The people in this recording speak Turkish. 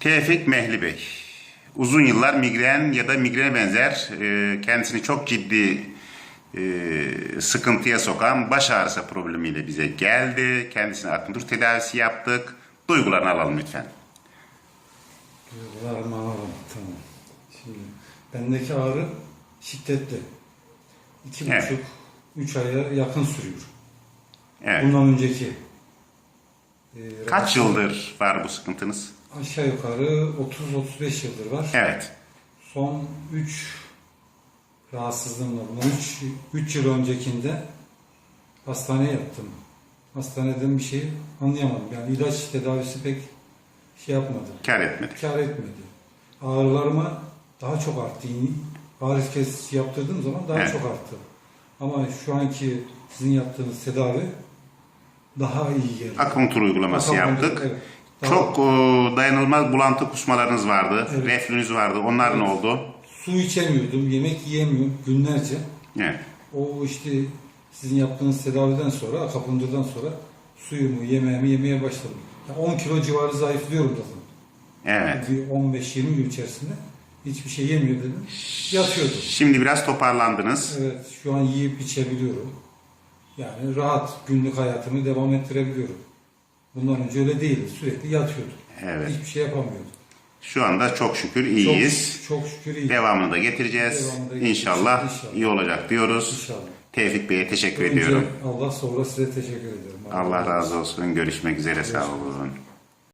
Tevfik Mehli Bey. Uzun yıllar migren ya da migrene benzer e, kendisini çok ciddi e, sıkıntıya sokan baş ağrısı problemiyle bize geldi. Kendisine akupunktur tedavisi yaptık. Duygularını alalım lütfen. Duygularımı alalım. Tamam. Şimdi bendeki ağrı şiddetli. İki Evet. buçuk, üç aya yakın sürüyor. Evet. Bundan önceki. e, Kaç yıldır var bu sıkıntınız? Aşağı yukarı 30-35 yıldır var. Evet. Son 3 rahatsızlığımla bunu 3 3 yıl öncekinde hastaneye yattım. Hastaneden bir şey anlayamadım. Yani ilaç tedavisi pek şey yapmadı. Kar etmedik. Kar etmedi. Ağrılarıma daha çok arttı. Ağrı kesici yaptırdığım zaman daha Evet. çok arttı. Ama şu anki sizin yaptığınız tedavi daha iyi geldi. Akupunktur uygulaması Akupunktur, yaptık. evet. Çok e, dayanılmaz bulantı kusmalarınız vardı. Evet. Reflünüz vardı. Onlar ne oldu? Su içemiyordum, yemek yiyemiyordum günlerce. Evet. O işte sizin yaptığınız tedaviden sonra, akapunturdan sonra suyumu, yemeğimi yemeye başladım. Yani 10 kilo civarı zayıflıyorum zaten. Evet. Bir 15-20 gün içerisinde hiçbir şey yemiyor dedim. Yatıyordum. Şimdi biraz toparlandınız. Evet, şu an yiyip içebiliyorum. Yani rahat günlük hayatımı devam ettirebiliyorum. Bundan önce öyle değildi. Sürekli yatıyordum. Evet. Hiçbir şey yapamıyordum. Şu anda çok şükür iyiyiz. Çok, çok şükür iyi. Devamını da getireceğiz. Devamını da getireceğiz. İnşallah, İnşallah. iyi olacak diyoruz. İnşallah. Tevfik Bey'e teşekkür Önce ediyorum. Allah sonra size teşekkür ederim. Allah razı olsun. Görüşmek üzere. Sağ olun.